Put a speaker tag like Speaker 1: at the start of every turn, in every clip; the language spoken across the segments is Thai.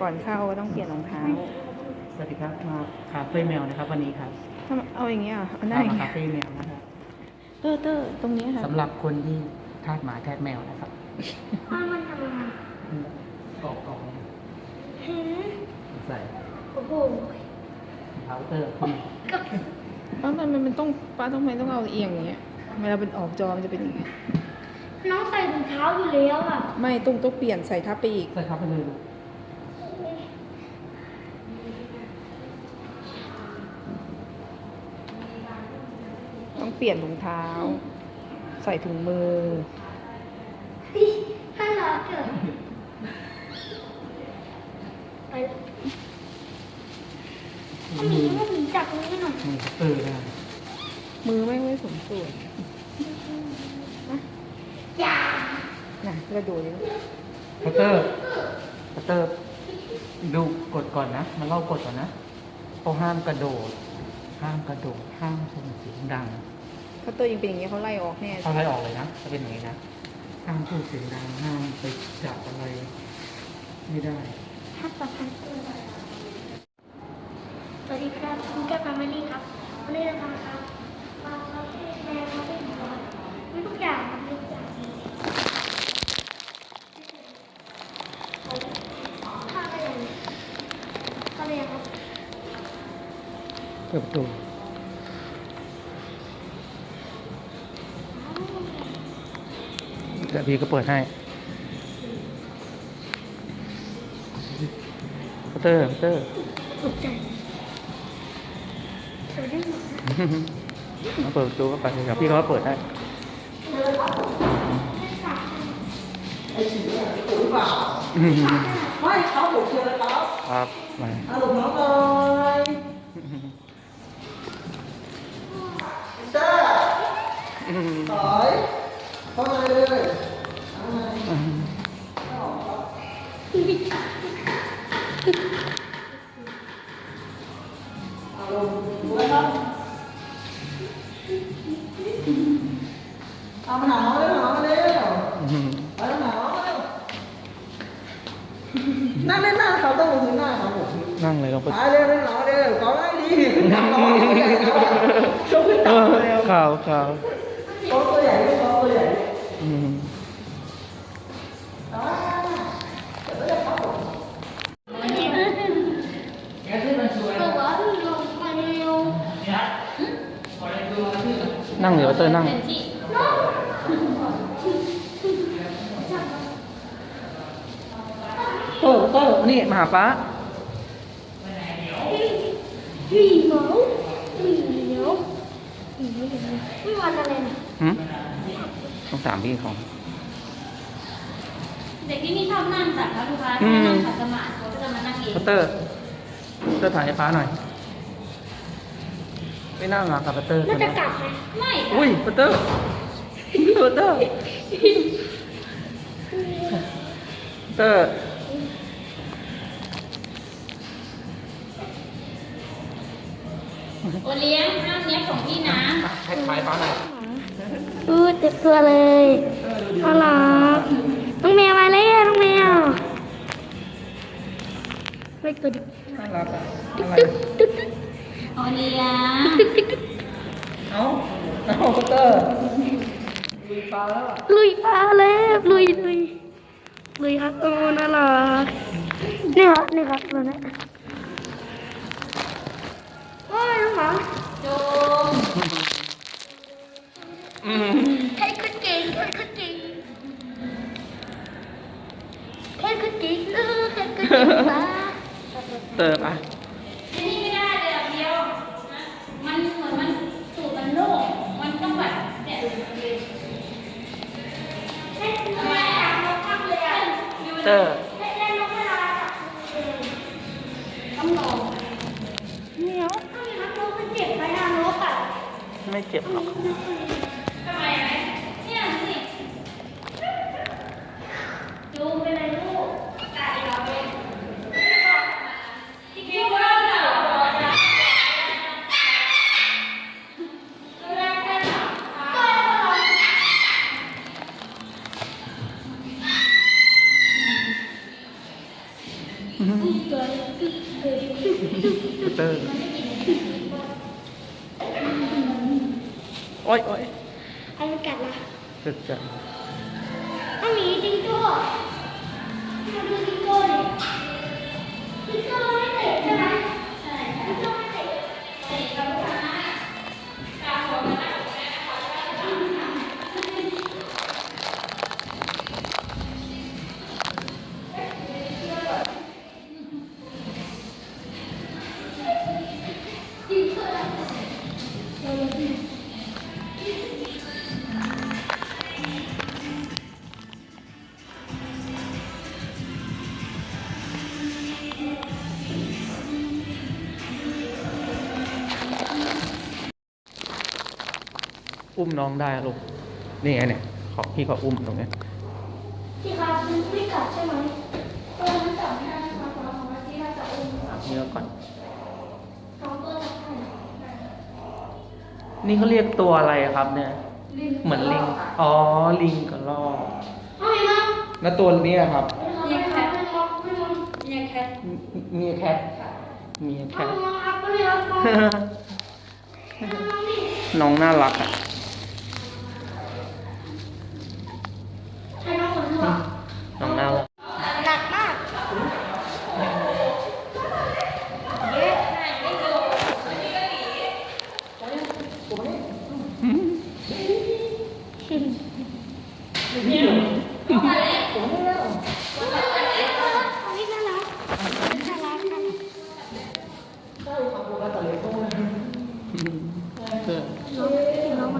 Speaker 1: ก่อนเข้าก็ต้องเปลี่ยนรองเท้า
Speaker 2: สวัสดีครับมาคาเฟ่แมวนะครับ วันนี้ครับ
Speaker 1: ถ้าเอาอย่างเงี้ยเหรอเอาหน้า
Speaker 2: มา
Speaker 1: อย่าง
Speaker 2: คา
Speaker 1: เงี้ย
Speaker 2: เฟ่แมวนะครับ
Speaker 1: เตอร์เตอร์ตรงนี้ค่ะ
Speaker 2: สำหรับคนที่ทาสหมาแทาสแมวนะครับ
Speaker 3: อ้าวมันทำอะไร
Speaker 2: กรอบกรอบ
Speaker 3: เห็น
Speaker 2: ใส่
Speaker 3: โอ้โห
Speaker 2: เท้าเตอร์ขึ้น
Speaker 1: ป้ามันมันมันต้องป้าต้องไม่ต้องเอาเอียงอย่างเงี้ยเวลาเป็นออกจอมันจะเป็นอย่างเงี้ย
Speaker 3: น้องใส่ถุงเท้าอยู่แล้วอะ
Speaker 1: ไม่ต้องต้องเปลี่ยนใส่ทับไปอีก
Speaker 2: ใส่ทับไปเลยลูก
Speaker 1: ต้อง เปลี่ยนถุงเท้า ใส่ถุงมือ
Speaker 3: ถ้าเราเกิดไปถ้ามีถ้ามีจับตรงนี้หน่อย
Speaker 2: เออได้
Speaker 1: มือไม่ไม่สมส่วน
Speaker 3: อย่า
Speaker 1: น่ะกระโดดดิ
Speaker 2: พัตเตอร์พัตเตอร์ดูกดก่อนนะ มันเล่ากดก่อนนะเขาห้ามกระโดด ห้ามกระโดด ห้ามส่งเสียงดัง
Speaker 1: ถ้าเตอร์ยังเป็นอย่างเงี้ยเขาไล่ออกแน่
Speaker 2: เขาไล่ออกเลยนะจะเป็นอย่างนี้นะห้ามพูดเสียงดังห้ามไปจับอะไร ไม่ได้
Speaker 3: ถ้าตัดพันสวัสดีครับคุณแก้วแฟมิลี่ครับวันนี้เราทำครับมาคาเฟ่แมวคาเฟ่หมูครับมีทุกอย่างครับมีทุกอย่างข้าวอะไรข้าวอะไรครับ
Speaker 2: เปิดประตู แต่พี่ก็เปิดให้พัตเตอร์พัตเตอร์
Speaker 3: ตกใจสวัสดีครับ
Speaker 2: มาเปิดประตูก็ไปเดี๋ยวพี่เขาก็เปิดให้
Speaker 4: ไม่เขาผมเชิญแล้วครับ
Speaker 2: ครับมา
Speaker 4: อาลูกน้องเลยเต้ถอยเข้ามาเลยเข้ามาเอาลงดูนะครับเอามาหนาวเลยห นาวเลยเอาหนาวเลยนั่งเล่นหน้าเขาต้องลงพื้นหน้าครับผม
Speaker 2: นั่งเลยลงไป
Speaker 4: ไปเร็วเร็วเร็ว có ngay đi không biết
Speaker 2: เอ
Speaker 4: tập
Speaker 2: อ
Speaker 4: rồi
Speaker 2: ข่าวข่าว
Speaker 4: có tôi dạy có tôi dạy
Speaker 2: อืม
Speaker 4: đó
Speaker 3: ตัวว่าลงมาเร็ว
Speaker 2: นั่งเดี๋ยวเตอนั่ง
Speaker 4: เตอเตอ
Speaker 2: นี่มาหาป้า
Speaker 3: หมีเหมาหมีเหนียวหมีเหนียวางนี้ไม่วันอะไรนะ
Speaker 2: ต้องถามพี่เขา
Speaker 5: เด็กที่นี่ชอบนั่งจัดนะลูกค้า
Speaker 2: อื
Speaker 5: ถ้ามนั่งขัดสมาธิเขาก็จะมานั่งเอง
Speaker 2: พัตเตอร์พัตเตอร์ถ่ายให้ป้าหน่อย ไม่นั่งอะกับพัตเตอร์
Speaker 3: น่าจะกลับไหม
Speaker 5: ไม่
Speaker 2: อุ้ยพัตเตอร์พัตเตอร์พัตเตอร์
Speaker 5: โอเลี้ยงห้ามเนี้ยของพี่นะ
Speaker 2: ให้ถ่ายป้าหน่อย
Speaker 3: อือเต็มตัวเลยน่ารักน้องแมวมาแล้วน้องแมวไม่ตัวดิ
Speaker 4: น่ารักอะอะไร
Speaker 3: ตึ๊ดตึ๊ด
Speaker 5: โอเลี้ยง
Speaker 4: เอาเอาเตอร์ลุยปลาแล้วอะ
Speaker 3: ลุยปลาแล้วลุยลุยลุยครับโอ้น่ารักนี่ครับนี่ครับตัวนี้โเต
Speaker 2: อร์ไป
Speaker 5: ที่นี่ไม่ได้เลยอะเดียวนะมันเหมือนมันสูตรมันโล่งมันต้องแบบเนี่ย
Speaker 3: ทำไมอะนกพักเลยอะ
Speaker 2: เตอร์
Speaker 3: เล่นเล่นนกเวลาอะต้องลองเหนียวถ้ามีนักนกมันเจ็บไหมอะนกอะ
Speaker 2: ไม่เจ็บหรอก
Speaker 5: ทำไมไหมเนี่ยสิจูงไปเลยลูกไก่เราเองที่คิดว่าเราบอกนะดูแลแค่ไหน
Speaker 2: อ ปัต เตอร์โอ้ยโอ้ย
Speaker 3: ใครมันกัดล่ะ
Speaker 2: จะจะ อุ้มน้องได้อะลูก นี่ไงเนี่ยขอพี่เขาอุ้มตรงเนี้ย
Speaker 3: ที่เขาไม่กัดใช่ไหมเออมันจับไม่ได้นะคะสำหรับของเราที่เราจะอุ้ม
Speaker 2: เนื้อก่อน
Speaker 3: สองตัวจับได้
Speaker 2: นี่เขาเรียกตัวอะไรอะครับเนี่ย เหมือนลิง อ๋อ ลิงกับลอก
Speaker 3: เอาไหมมั้ง
Speaker 2: แล้วตัวเนี้ยครับ
Speaker 3: ไม่มองไม่มองไม่มอง
Speaker 5: เนี่ยแคท
Speaker 2: มีแคทมีแค
Speaker 3: เอา
Speaker 2: ท
Speaker 3: มองครับก็เลยเอามองมองนี่
Speaker 2: น้องน่ารักอะ
Speaker 3: ใช่น้องคนนี้หรอ
Speaker 2: น้องน่ารัก
Speaker 3: หนักมาก อันนี้น่ารักน่ารักค่ะ
Speaker 2: เออ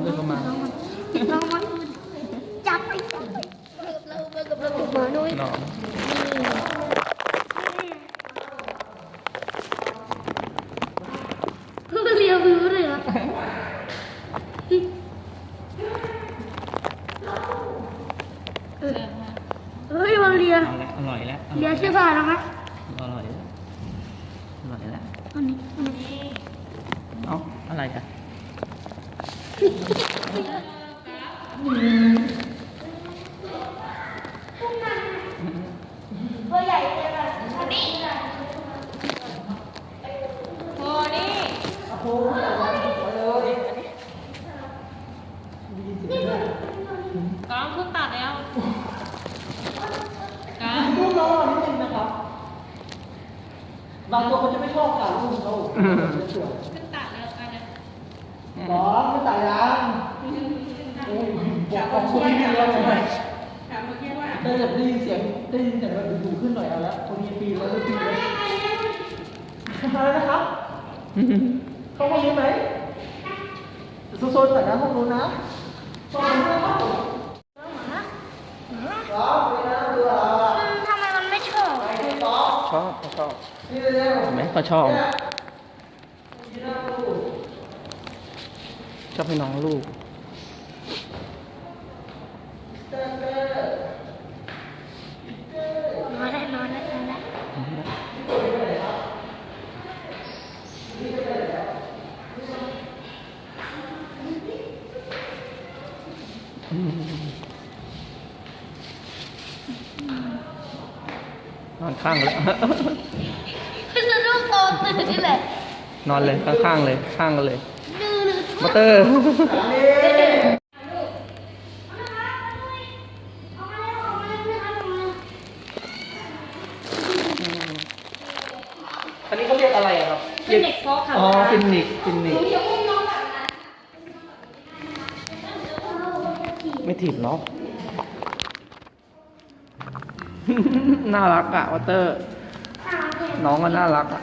Speaker 2: เดินเข้ามา
Speaker 3: น้องมันจับไปจับไปเราเบิกกับเราถูกมาด้วย
Speaker 2: น้อง
Speaker 3: เพิ่งเรียวิวเลยเหรอเฮ้ยมาเรีย
Speaker 2: เอาละอร่อยแล้ว
Speaker 3: เรียเสื้อผ้าแล้วมั้ย
Speaker 2: อร่อยแล้วอร่อยแล้ว
Speaker 3: อันนี้อันนี้
Speaker 2: เอ้าอะไรอะ
Speaker 3: ตัวใหญ่เลยแบบอันนี้
Speaker 5: โอ้นี่กำลังเพิ่งตัดแล้วกำลัง
Speaker 4: ลูกเราอะนิดนึงนะครับ บางตัวเขาจะไม่ชอบกัดลูกเขา
Speaker 2: อืม
Speaker 4: จะเฉื่อย
Speaker 5: เพิ่งตัดแล้วกันนะ
Speaker 4: หรอไม่ตายยังโอ้ยบอกขอบคุณที่เราหน่อย
Speaker 5: ถามเมื่อกี้ว่า
Speaker 4: ได้แบบได้ยินเสียงได้ยินเสียงแบบดูขึ้นหน่อยเอาละคนนี้ปีแล้วก็ปีแล้วอะไรนะครับเข้าห้องนี้ไหมโซนๆแต่นะห้องนู้นนะโซนๆนะครับ
Speaker 3: ทำไมมันไม่ชอบ
Speaker 2: ชอบเขาชอบ
Speaker 4: นี่เห็
Speaker 2: นไหมเขาชอบ ชอบให้น้องลูก
Speaker 3: นอนได้นอนแล้วอนได้
Speaker 2: นอน ข้างเลย
Speaker 3: คือจะลูกโตตื่นนี่แหละ
Speaker 2: นอนเลยข้างๆเลยข้างกันเลย
Speaker 3: ดื้อดื้อ
Speaker 2: บัตเตอร์
Speaker 3: เอามาเร็วเอามาเร็วเอามาเร็วเอามาเร็ว
Speaker 2: อันนี้เขาเรียกอะไรอะครับ
Speaker 5: เป็นเด็กฟอกค่ะ
Speaker 2: อ๋อฟินิกฟินิก
Speaker 3: อย่าอุ้มน้องแบบนั้น
Speaker 2: ไม่ถีบเนาะ น่ารักอะวัตเตอร์ น้องก็น่ารักอะ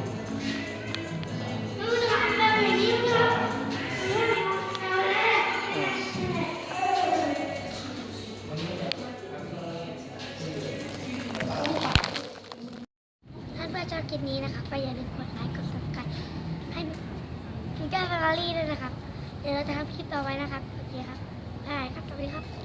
Speaker 5: คลิปนี้นะคะก็อย่า
Speaker 2: ลืมกดไล
Speaker 5: ค์ก
Speaker 2: ด
Speaker 3: ซับสไครให้มิก้าฟารารี่ด้วยนะครับ เดี๋ยวเราจะทำคลิปต่อไปนะครับโอเคครับได้ครับสวัสดีครับ